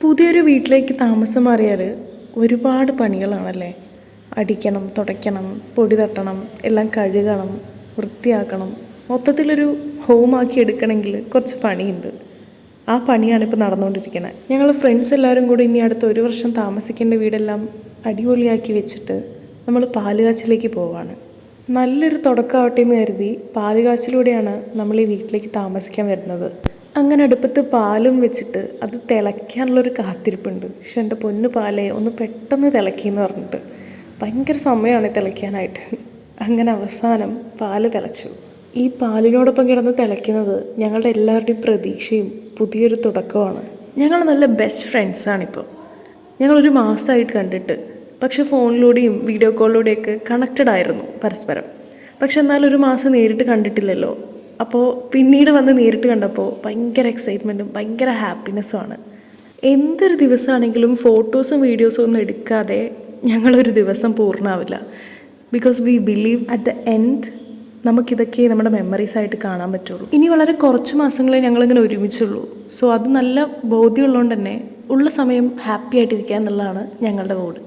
പുതിയൊരു വീട്ടിലേക്ക് താമസം മാറിയാൽ ഒരുപാട് പണികളാണല്ലേ? അടിക്കണം തുടയ്ക്കണം പൊടി തട്ടണം എല്ലാം കഴുകണം വൃത്തിയാക്കണം. മൊത്തത്തിലൊരു ഹോമാക്കി എടുക്കണമെങ്കിൽ കുറച്ച് പണിയുണ്ട്. ആ പണിയാണ് ഇപ്പോൾ നടന്നുകൊണ്ടിരിക്കുന്നത് ഞങ്ങൾ ഫ്രണ്ട്സ് എല്ലാവരും കൂടി ഇനി അടുത്ത ഒരു വർഷം താമസിക്കേണ്ട വീടെല്ലാം അടിപൊളിയാക്കി വെച്ചിട്ട് നമ്മൾ പാലുകാച്ചിലേക്ക് പോവാണ്. നല്ലൊരു തുടക്കമാവട്ടെ എന്ന് കരുതി പാലുകാച്ചിലൂടെയാണ് നമ്മൾ ഈ വീട്ടിലേക്ക് താമസിക്കാൻ വരുന്നത്. അങ്ങനെ അടുപ്പത്ത് പാലും വെച്ചിട്ട് അത് തിളയ്ക്കാനുള്ളൊരു കാത്തിരിപ്പുണ്ട്. പക്ഷെ എന്റെ പൊന്നു പാലേ ഒന്ന് പെട്ടെന്ന് തിളക്കിയെന്ന് പറഞ്ഞിട്ട്. ഭയങ്കര സമയമാണ് തിളയ്ക്കാനായിട്ട്. അങ്ങനെ അവസാനം പാൽ തിളച്ചു. ഈ പാലിനോടൊപ്പം കിടന്ന് തിളയ്ക്കുന്നത് ഞങ്ങളുടെ എല്ലാവരുടെയും പ്രതീക്ഷയും പുതിയൊരു തുടക്കമാണ് ഞങ്ങൾ നല്ല ബെസ്റ്റ് ഫ്രണ്ട്സാണിപ്പോൾ ഞങ്ങളൊരു മാസമായിട്ട് കണ്ടിട്ട്. പക്ഷേ ഫോണിലൂടെയും വീഡിയോ കോളിലൂടെയൊക്കെ കണക്റ്റഡ് ആയിരുന്നു പരസ്പരം. പക്ഷെ എന്നാൽ ഒരു മാസം നേരിട്ട് കണ്ടിട്ടില്ലല്ലോ. അപ്പോൾ പിന്നീട് വന്ന് നേരിട്ട് കണ്ടപ്പോൾ ഭയങ്കര എക്സൈറ്റ്മെന്റും ഭയങ്കര ഹാപ്പിനെസ്സുമാണ് എന്തൊരു ദിവസമാണെങ്കിലും ഫോട്ടോസും വീഡിയോസും ഒന്നും എടുക്കാതെ ഞങ്ങളൊരു ദിവസം പൂർണമാവില്ല because we believe at the end നമുക്കിതൊക്കെ നമ്മുടെ മെമ്മറീസ് ആയിട്ട് കാണാൻ പറ്റുള്ളൂ. ഇനി വളരെ കുറച്ച് മാസങ്ങളെ ഞങ്ങളിങ്ങനെ ഒരുമിച്ചുള്ളൂ. സോ അത് നല്ല ബോധ്യമുള്ളതുകൊണ്ട് തന്നെ ഉള്ള സമയം ഹാപ്പി ആയിട്ടിരിക്കുക എന്നുള്ളതാണ് ഞങ്ങളുടെ ഗോഡ്